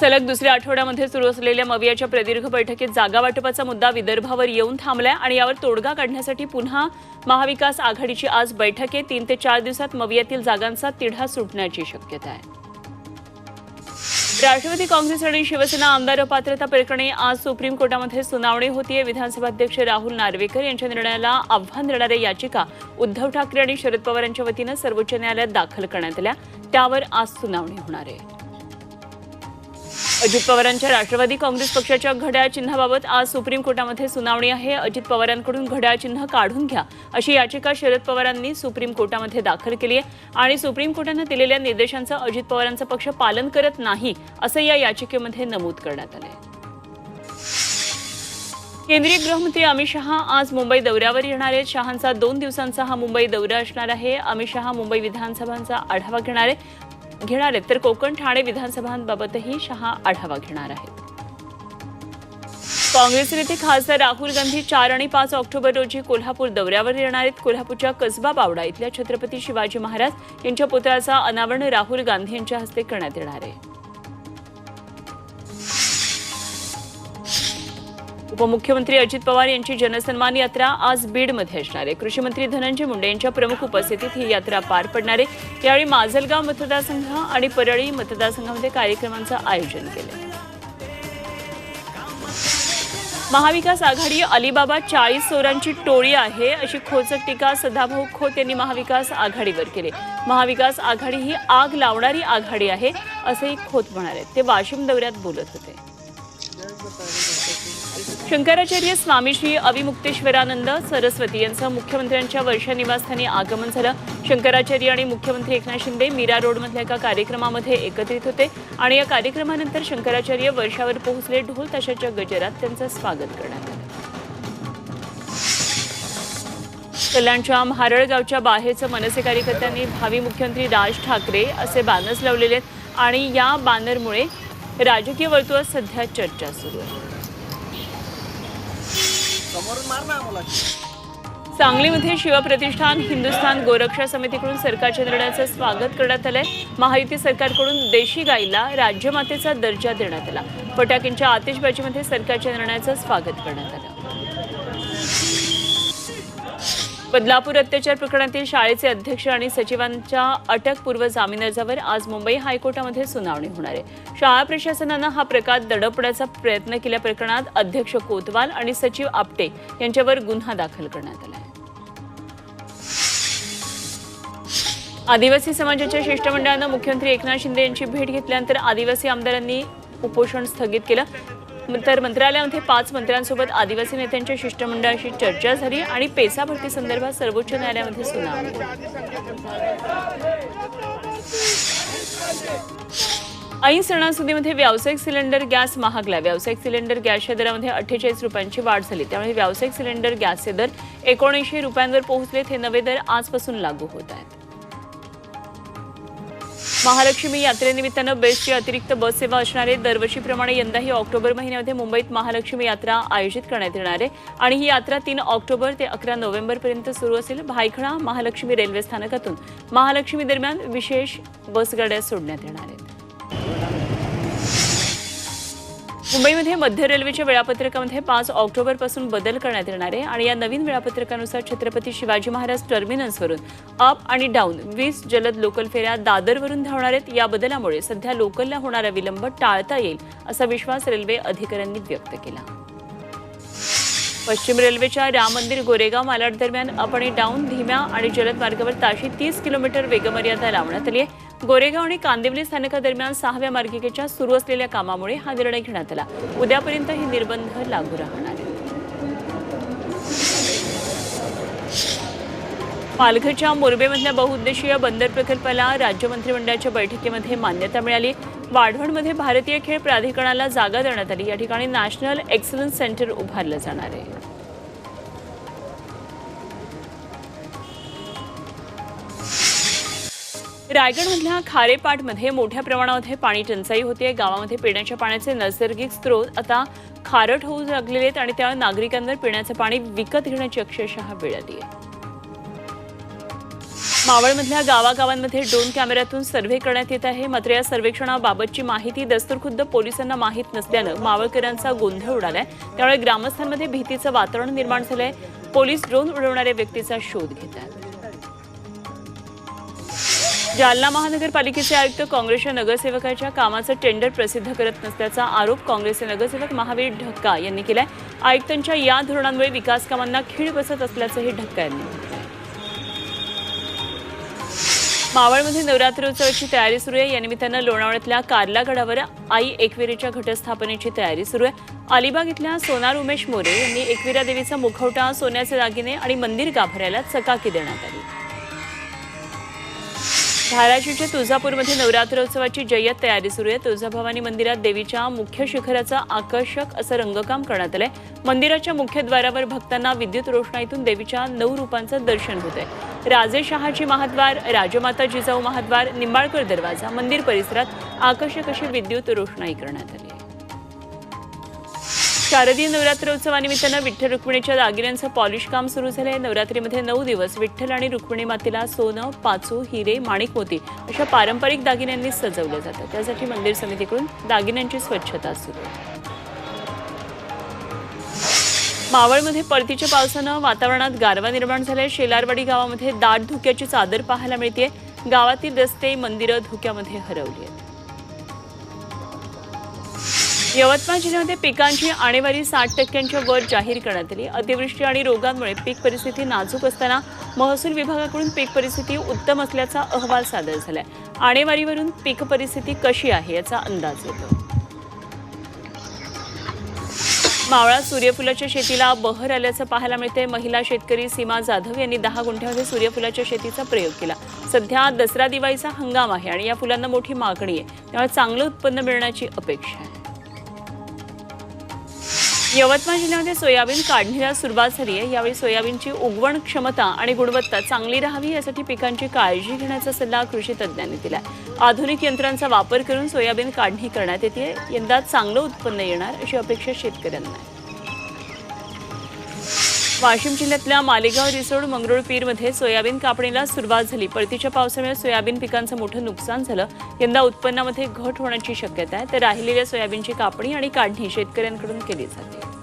सलग दुसऱ्या आठवड्यामध्ये सुरू असलेल्या मवियाच्या प्रदीर्घ बैठकीत जागा वाटपाचा मुद्दा विदर्भावर येऊन थांबलाय आणि यावर तोडगा काढण्यासाठी पुन्हा महाविकास आघाडीची आज बैठक आहे. तीन ते चार दिवसात मवियातील जागांचा तिढा सुटण्याची शक्यता आहे. राष्ट्रवादी काँग्रेस आणि शिवसेना आमदार अपात्रता प्रकरणी आज सुप्रीम कोर्टामध्ये सुनावणी होतीये. विधानसभा अध्यक्ष राहुल नार्वेकर यांच्या निर्णयाला आव्हान देणाऱ्या याचिका उद्धव ठाकरे आणि शरद पवार यांच्या वतीनं सर्वोच्च न्यायालयात दाखल करण्यात आल्या. त्यावर आज सुनावणी होणार आहे. अजित पवारांच्या राष्ट्रवादी काँग्रेस पक्षाच्या घड्याळ चिन्हाबाबत आज सुप्रीम कोर्टामध्ये सुनावणी आहे. अजित पवारांकडून घड्याळ चिन्ह काढून घ्या अशी याचिका शरद पवारांनी सुप्रीम कोर्टामध्ये दाखल केली आहे. आणि सुप्रीम कोर्टानं दिलेल्या निर्देशांचं अजित पवारांचा पक्ष पालन करत नाही असं या याचिकेमध्ये नमूद करण्यात आलं आहे केंद्रीय गृहमंत्री अमित शहा आज मुंबई दौऱ्यावर येणार आहेत. शहांचा दोन दिवसांचा हा मुंबई दौरा असणार आहे. अमित शहा मुंबई विधानसभांचा आढावा घेणार आहे घेणार आहेत तर कोकण ठाणे विधानसभांबाबतही शहा आढावा घेणार आहेत. काँग्रेस नेते खासदार राहुल गांधी चार आणि पाच ऑक्टोबर रोजी कोल्हापूर दौऱ्यावर येणार आहेत. कोल्हापूरच्या कसबा बावडा इथल्या छत्रपती शिवाजी महाराज यांच्या पुतळ्याचा अनावरण राहुल गांधी यांच्या हस्ते करण्यात येणार आहे. उपमुख्यमंत्री अजित पवार यांची जनसन्मान यात्रा आज बीडमध्ये असणार आहे. कृषी मंत्री धनंजय मुंडे यांच्या प्रमुख उपस्थितीत ही यात्रा पार पडणार आहे. यावेळी माजलगाव मतदारसंघ आणि परळी मतदारसंघामध्ये कार्यक्रमांचं आयोजन केलं. महाविकास आघाडी अलिबाबा चाळीस चोरांची टोळी आहे अशी खोचक टीका सदाभाऊ खोत यांनी महाविकास आघाडीवर केली. महाविकास आघाडी ही आग लावणारी आघाडी आहे असंही खोत म्हणाले. ते वाशिम दौऱ्यात बोलत होते. शंकराचार्य स्वामी श्री अविमुक्तेश्वरानंद सरस्वती यांचं मुख्यमंत्र्यांच्या वर्षा निवासस्थानी आगमन झालं. शंकराचार्य आणि मुख्यमंत्री एकनाथ शिंदे मीरा रोडमधल्या एका कार्यक्रमामध्ये एकत्रित होते आणि या कार्यक्रमानंतर शंकराचार्य वर्षावर पोहोचले. ढोल ताशाच्या गजरात त्यांचं स्वागत करण्यात आलं. कल्याणच्या महारळगावच्या बाहेरचं मनसे कार्यकर्त्यांनी भावी मुख्यमंत्री राज ठाकरे असे बॅनर्स लावलेले आहेत आणि या बॅनरमुळे राजकीय वर्तुळात सध्या चर्चा सुरू आहे. सांगलीमध्ये शिवप्रतिष्ठान हिंदुस्थान गोरक्षा समितीकडून सरकारच्या निर्णयाचं स्वागत करण्यात आलंय. महायुती सरकारकडून देशी गाईला राज्यमातेचा दर्जा देण्यात आला. फटाक्यांच्या आतिषबाजीमध्ये सरकारच्या निर्णयाचं स्वागत करण्यात आलं. बदलापूर अत्याचार प्रकरणातील शाळेचे अध्यक्ष आणि सचिवांच्या अटकपूर्व जामीन अर्जावर आज मुंबई हायकोर्टामध्ये सुनावणी होणार आहे. शाळा प्रशासनानं हा प्रकार दडपण्याचा प्रयत्न केल्या प्रकरणात अध्यक्ष कोतवाल आणि सचिव आपटे यांच्यावर गुन्हा दाखल करण्यात आला आदिवासी समाजाच्या शिष्टमंडळानं मुख्यमंत्री एकनाथ शिंदे यांची भेट घेतल्यानंतर आदिवासी आमदारांनी उपोषण स्थगित केलं. तर मंत्रालयामध्ये पाच मंत्र्यांसोबत आदिवासी नेत्यांच्या शिष्टमंडळाशी चर्चा झाली आणि पेसा भरती संदर्भात सर्वोच्च न्यायालयामध्ये सुनावणी ऐन सणासुदीमध्ये व्यावसायिक सिलेंडर गॅस महागला. व्यावसायिक सिलेंडर गॅसच्या दरामध्ये अठ्ठेचाळीस रुपयांची वाढ झाली. त्यामुळे व्यावसायिक सिलेंडर गॅसचे दर एकोणऐंशी रुपयांवर पोहोचलेत हे नवे दर आजपासून लागू होत आहेत. महालक्ष्मी यात्रेनिमित्तानं बेस्टची अतिरिक्त बस सेवा असणारे दरवर्षीप्रमाणे यंदाही ऑक्टोबर महिन्यामध्ये मुंबईत महालक्ष्मी यात्रा आयोजित करण्यात येणार आहे. आणि ही यात्रा तीन ऑक्टोबर ते अकरा नोव्हेंबरपर्यंत सुरू असेल भायखळा महालक्ष्मी रेल्वे स्थानकातून. महालक्ष्मी दरम्यान विशेष बसगाड्या सोडण्यात येणार आहेत. मुंबईमध्ये मध्य रेल्वेच्या वेळापत्रकामध्ये पाच ऑक्टोबरपासून बदल करण्यात येणार आहे आणि या नवीन वेळापत्रकानुसार छत्रपती शिवाजी महाराज टर्मिनसवरून अप आणि डाऊन वीस जलद लोकल फेऱ्या दादरवरून धावणार आहेत. या बदलामुळे सध्या लोकलला होणारा विलंब टाळता येईल असा विश्वास रेल्वे अधिकाऱ्यांनी व्यक्त केला. पश्चिम रेल्वेच्या राम मंदिर गोरेगाव मालाड दरम्यान अप आणि डाऊन धीम्या आणि जलद मार्गावर ताशी तीस किलोमीटर वेगमर्यादा लावण्यात आली आहे. गोरेगाव आणि कांदिवली स्थानकादरम्यान सहाव्या मार्गिकेच्या सुरू असलेल्या कामामुळे हा निर्णय घेण्यात आला. उद्यापर्यंत हे निर्बंध लागू राहणार आहेत. पालघरच्या मोरबेमधल्या बहुउद्देशीय बंदर प्रकल्पाला राज्य मंत्रिमंडळाच्या बैठकीमध्ये मान्यता मिळाली. वाढवणमध्ये भारतीय खेळ प्राधिकरणाला जागा देण्यात आली. या ठिकाणी नॅशनल एक्सलन्स सेंटर उभारलं जाणार आहे. रायगडमधल्या खारेपाटमध्ये मोठ्या प्रमाणामध्ये पाणी टंचाई होते गावामध्ये पिण्याच्या पाण्याचे नैसर्गिक स्रोत आता खारट होऊ लागलेले आहेत आणि त्यामुळे नागरिकांवर पिण्याचं पाणी विकत घेण्याची अक्षरशः वेळ आली आहे मावळमधल्या गावागावांमध्ये ड्रोन कॅमेऱ्यातून सर्व्हे करण्यात येत आहे. मात्र या सर्वेक्षणाबाबतची माहिती दस्तूरखुद्द पोलिसांना माहीत नसल्यानं मावळकरांचा गोंधळ उडालाय. त्यामुळे ग्रामस्थांमध्ये भीतीचं वातावरण निर्माण झालंय. पोलीस ड्रोन उडवणाऱ्या व्यक्तीचा शोध घेत आहेत जालना महानगरपालिकेचे आयुक्त काँग्रेसच्या नगरसेवकाच्या कामाचं टेंडर प्रसिद्ध करत नसल्याचा आरोप काँग्रेसचे नगरसेवक महावीर ढक्का यांनी केलाय. आयुक्तांच्या या धोरणांमुळे विकास कामांना खीळ बसत असल्याचंही ढक्का यांनी मावळमध्ये नवरात्र उत्सवाची तयारी सुरू आहे. या निमित्तानं लोणावळ्यातल्या कारला गडावर आई एकविरेच्या घटस्थापनेची तयारी सुरू आहे. अलिबाग इथल्या सोनार उमेश मोरे यांनी एकविरा देवीचा मुखवटा सोन्याचे दागिने आणि मंदिर गाभाऱ्याला चकाकी देण्यात आली. धाराशिवच्या तुळजापूरमध्ये नवरात्र उत्सवाची जय्यत तयारी सुरू आहे. तुळजाभवानी मंदिरात देवीच्या मुख्य शिखराचं आकर्षक असं रंगकाम करण्यात आलंय. मंदिराच्या मुख्य द्वारावर भक्तांना विद्युत रोषणाईतून देवीच्या नऊ रूपांचं दर्शन होत आहे. राजे शहाजी महाद्वार राजमाता जिजाऊ महाद्वार निंबाळकर दरवाजा मंदिर परिसरात आकर्षक अशी विद्युत रोषणाई करण्यात आली आहे. शारदीय नवरात्र उत्सवानिमित्तानं विठ्ठल रुक्मिणीच्या दागिन्यांचं पॉलिश काम सुरू झालंय. नवरात्रीमध्ये नऊ दिवस विठ्ठल आणि रुक्मिणी मातेला सोनं पाचू हिरे माणिक मोती अशा पारंपरिक दागिन्यांनी सजवलं जातं. त्यासाठी मंदिर समितीकडून दागिन्यांची स्वच्छता सुरू आहे. मावळमध्ये परतीच्या पावसानं वातावरणात गारवा निर्माण झालाय. शेलारवाडी गावामध्ये दाट धुक्याची चादर पाहायला मिळते गावातील रस्ते मंदिरं धुक्यामध्ये हरवली आहेत यवतमाळ जिल्ह्यामध्ये पिकांची आणेवारी साठ टक्क्यांच्या वर जाहीर करण्यात आली. अतिवृष्टी आणि रोगांमुळे पीक परिस्थिती नाजूक असताना महसूल विभागाकडून पीक परिस्थिती उत्तम असल्याचा अहवाल सादर झालाय. आणेवारीवरून पीक परिस्थिती कशी आहे याचा अंदाज येतो. मावळा सूर्यफुलाच्या शेतीला बहर आल्याचं पाहायला मिळते. महिला शेतकरी सीमा जाधव यांनी दहा गुंठ्यामध्ये सूर्यफुलाच्या शेतीचा प्रयोग केला. सध्या दसरा दिवाळीचा हंगाम आहे आणि या फुलांना मोठी मागणी आहे. त्यामुळे चांगलं उत्पन्न मिळण्याची अपेक्षा आहे. यवतमाळ जिल्ह्यामध्ये सोयाबीन काढणीला सुरुवात झाली आहे. यावेळी सोयाबीनची उगवण क्षमता आणि गुणवत्ता चांगली राहावी यासाठी पिकांची काळजी घेण्याचा सल्ला कृषी तज्ज्ञांनी दिला आधुनिक यंत्रांचा वापर करून सोयाबीन काढणी करण्यात येते. यंदा चांगलं उत्पन्न येणार अशी अपेक्षा शेतकऱ्यांना आहे. वाशिम जिल्ह्यातल्या मालेगाव रिसोड मंगरुळपीरमध्ये सोयाबीन कापणीला सुरुवात झाली. परतीच्या पावसामुळे सोयाबीन पिकांचं मोठं नुकसान झालं. यंदा उत्पन्नामध्ये घट होण्याची शक्यता आहे. तर राहिलेल्या सोयाबीनची कापणी आणि काढणी शेतकऱ्यांकडून केली जाते.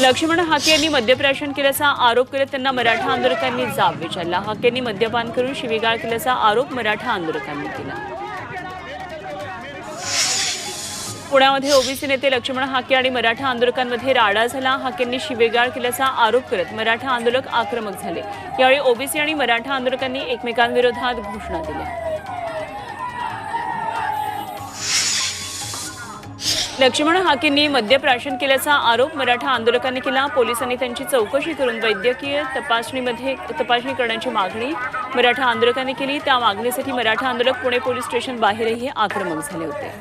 लक्ष्मण हाके यांनी मद्यप्राशन केल्याचा आरोप करत त्यांना मराठा आंदोलकांनी जाब विचारला. हाके यांनी मद्यपान करून शिवीगाळ केल्याचा आरोप मराठा आंदोलकांनी केला. पुण्यामध्ये ओबीसी नेते लक्ष्मण हाके आणि मराठा आंदोलकांमध्ये राडा झाला. हाकेंनी शिवेगाळ केल्याचा आरोप करत मराठा आंदोलक आक्रमक झाले. यावेळी ओबीसी आणि मराठा आंदोलकांनी एकमेकांविरोधात घोषणा दिल्या. लक्ष्मण हाकेंनी मद्यप्राशन केल्याचा आरोप मराठा आंदोलकांनी केला. पोलिसांनी त्यांची चौकशी करून वैद्यकीय तपासणीमध्ये तपासणी करण्याची मागणी मराठा आंदोलकांनी केली. त्या मागणीसाठी मराठा आंदोलक पुणे पोलीस स्टेशन बाहेरही आक्रमक झाले होते.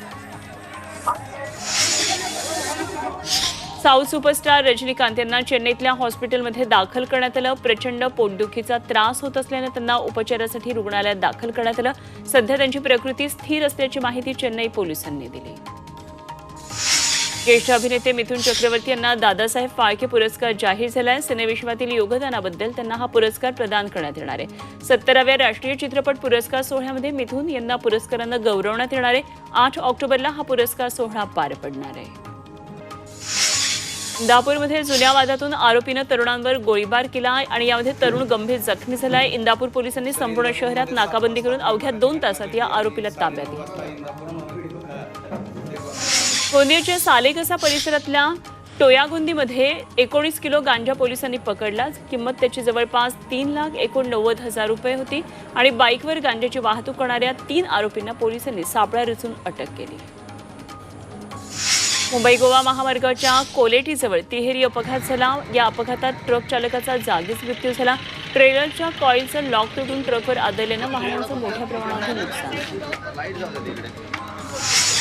साऊथ सुपरस्टार रजनीकांत यांना चेन्नईतल्या हॉस्पिटलमध्ये दाखल करण्यात आलं. प्रचंड पोटदुखीचा त्रास होत असल्यानं त्यांना उपचारासाठी रुग्णालयात दाखल करण्यात आलं. सध्या त्यांची प्रकृती स्थिर असल्याची माहिती चेन्नई पोलिसांनी दिली. ज्येष्ठ अभिनेते मिथुन चक्रवर्ती यांना दादासाहेब फाळके पुरस्कार जाहीर झालाय. सिनेविश्वातील योगदानाबद्दल त्यांना हा पुरस्कार प्रदान करण्यात येणार आहे. सत्तराव्या राष्ट्रीय चित्रपट पुरस्कार सोहळ्यामध्ये मिथुन यांना पुरस्कारानं गौरवण्यात येणार आहे. आठ ऑक्टोबरला हा पुरस्कार सोहळा पार पडणार आहे. इंदापूरमध्ये जुन्या वादातून आरोपीनं तरुणांवर गोळीबार केला आणि यामध्ये तरुण गंभीर जखमी झालाय. इंदापूर पोलिसांनी संपूर्ण शहरात नाकाबंदी करून अवघ्या दोन तासात या आरोपीला ताब्यात घेतलं गोंदियाच्या सालेकसा परिसरातल्या टोयागुंदीमध्ये एकोणीस किलो गांजा पोलिसांनी पकडला. किंमत त्याची जवळपास तीन लाख एकोणनव्वद हजार रुपये होती आणि बाईकवर गांजाची वाहतूक करणाऱ्या तीन आरोपींना पोलिसांनी सापळा रचून अटक केली. मुंबई गोवा महामार्गाच्या कोलेटीजवळ तिहेरी अपघात झाला. या अपघातात ट्रक चालकाचा जागीच मृत्यू झाला. ट्रेलरच्या कॉईलचं लॉक तुटून ट्रकवर आदळल्यानं वाहनांचं मोठ्या प्रमाणावर नुकसान.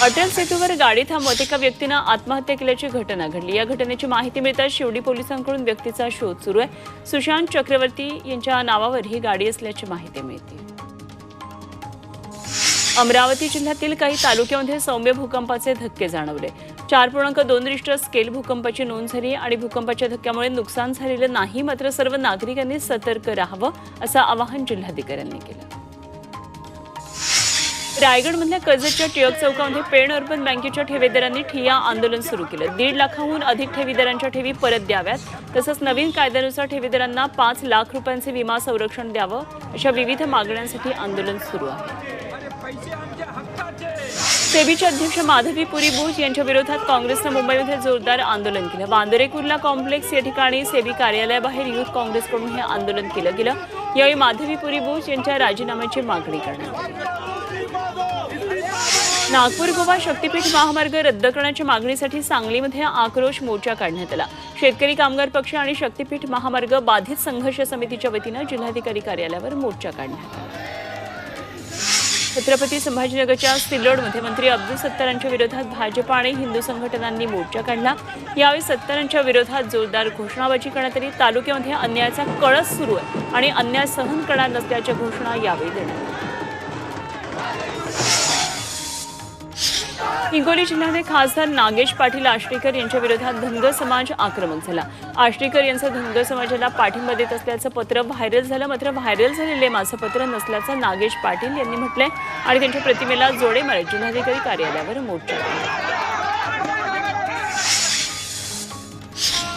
अटल सेतूवर गाडी थांबवत एका व्यक्तीनं आत्महत्या केल्याची घटना घडली. या घटनेची माहिती मिळताच शिवडी पोलिसांकडून व्यक्तीचा शोध सुरू आहे. सुशांत चक्रवर्ती यांच्या नावावर ही गाडी असल्याची माहिती मिळते. अमरावती जिल्ह्यातील काही तालुक्यामध्ये सौम्य भूकंपाचे धक्के जाणवले. चार पूर्णांक दोन रिश्टर स्केल भूकंपाची नोंद झाली आणि भूकंपाच्या धक्क्यामुळे नुकसान झालेलं नाही मात्र सर्व नागरिकांनी सतर्क राहावं असं आवाहन जिल्हाधिकाऱ्यांनी केलं. रायगडमधल्या कर्जतच्या टिळक चौकामध्ये पेण अर्बन बँकेच्या ठेवीदारांनी ठिया आंदोलन सुरू केलं. दीड लाखाहून अधिक ठेवीदारांच्या ठेवी परत द्याव्यात. तसंच नवीन कायद्यानुसार ठेवीदारांना पाच लाख रुपयांचे विमा संरक्षण द्यावं अशा विविध मागण्यांसाठी आंदोलन सुरू आहे. सेबीचे अध्यक्ष माधवी पुरी बुश यांच्या विरोधात काँग्रेसनं मुंबईमध्ये जोरदार आंदोलन केलं. वांदरे कुर्ला कॉम्प्लेक्स या ठिकाणी सेबी कार्यालयाबाहेर युथ काँग्रेसकडून हे आंदोलन केलं गेलं. यावेळी माधवी पुरी बुश यांच्या राजीनाम्याची मागणी करण्यात आली. नागपूर गोवा शक्तीपीठ महामार्ग रद्द करण्याच्या मागणीसाठी सांगलीमध्ये आक्रोश मोर्चा काढण्यात आला. शेतकरी कामगार पक्ष आणि शक्तीपीठ महामार्ग बाधित संघर्ष समितीच्या वतीनं जिल्हाधिकारी कार्यालयावर मोर्चा काढण्यात आला. छत्रपती संभाजीनगरच्या सिल्लोडमध्ये मंत्री अब्दुल सत्तारांच्या विरोधात भाजपा आणि हिंदू संघटनांनी मोर्चा काढला. यावेळी सत्तारांच्या विरोधात जोरदार घोषणाबाजी करण्यात आली. तालुक्यामध्ये अन्यायाचा कळस सुरू आहे आणि अन्याय सहन करणार नसल्याच्या घोषणा यावेळी देण्यात आल्या. हिंगोली जिल्ह्यामध्ये खासदार नागेश पाटील आष्टीकर यांच्या विरोधात धनगर समाज आक्रमक झाला. आष्टीकर यांचं धनगर समाजाला पाठिंबा देत असल्याचं पत्र व्हायरल झालं. मात्र व्हायरल झालेले माझं पत्र नसल्याचं नागेश पाटील यांनी म्हटलंय आणि त्यांच्या प्रतिमेला जोडे मारत जिल्हाधिकारी कार्यालयावर मोर्चा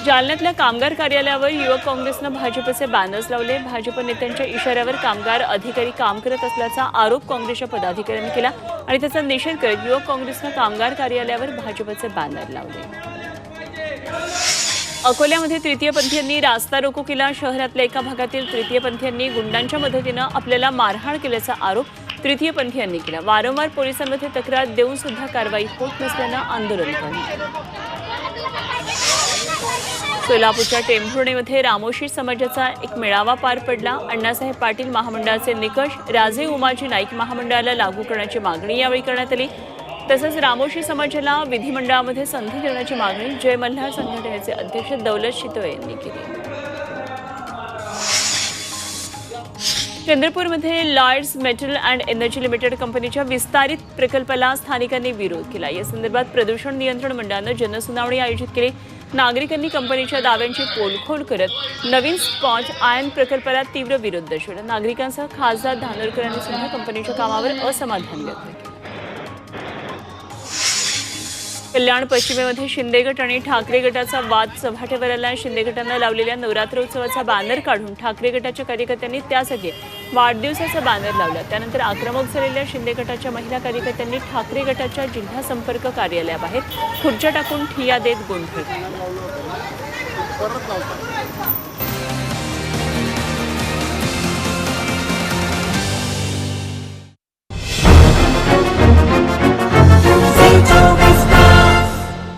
जालन्यातल्या कामगार कार्यालयावर युवक काँग्रेसनं भाजपचे बॅनर्स लावले. भाजप नेत्यांच्या इशाऱ्यावर कामगार अधिकारी काम करत असल्याचा आरोप काँग्रेसच्या पदाधिकाऱ्यांनी केला आणि त्याचा निषेध करत युवक काँग्रेसनं कामगार कार्यालयावर भाजपचे बॅनर लावले. अकोल्यामध्ये तृतीयपंथीयांनी रास्ता रोको केला. शहरातल्या एका भागातील तृतीयपंथीयांनी गुंडांच्या मदतीनं आपल्याला मारहाण केल्याचा आरोप तृतीयपंथीयांनी केला. वारंवार पोलिसांमध्ये तक्रार देऊन सुद्धा कारवाई होत नसल्यानं आंदोलन करण्यात आलं. सोलापूरच्या टेंभुर्णीमध्ये रामोशी समाजाचा एक मेळावा पार पडला. अण्णासाहेब पाटील महामंडळाचे निकष राजे उमाजी नाईक महामंडळाला लागू करण्याची मागणी यावेळी करण्यात आली. तसंच रामोशी समाजाला विधिमंडळामध्ये संधी देण्याची मागणी जय मल्हार संघटनेचे अध्यक्ष दौलत शितोळे यांनी केली. चंद्रपूरमध्ये Lloyds metal and energy limited कंपनीच्या विस्तारित प्रकल्पाला स्थानिकांनी विरोध केला. या संदर्भात प्रदूषण नियंत्रण मंडळानं जनसुनावणी आयोजित केली. नागरिकांनी कंपनीच्या दाव्यांची पोलखोल करत नवीन स्पॉट आयन प्रकल्पाला तीव्र विरोध दर्शवला. नागरिकांसह खासदार धानोरकर यांनी सुद्धा कंपनीच्या कामावर असमाधान व्यक्त केलं. कल्याण पश्चिमेमध्ये शिंदे गट आणि ठाकरे गटाचा वाद चव्हाटेवर आला शिंदे गटानं लावलेल्या नवरात्र उत्सवाचा बॅनर काढून ठाकरे गटाच्या कार्यकर्त्यांनी त्यासाठी वाढदिवसाचा बॅनर लावला. त्यानंतर आक्रमक झालेल्या शिंदे गटाच्या महिला कार्यकर्त्यांनी ठाकरे गटाच्या जिल्हा संपर्क कार्यालयाबाहेर खुर्च्या टाकून ठिया देत गोंधळ.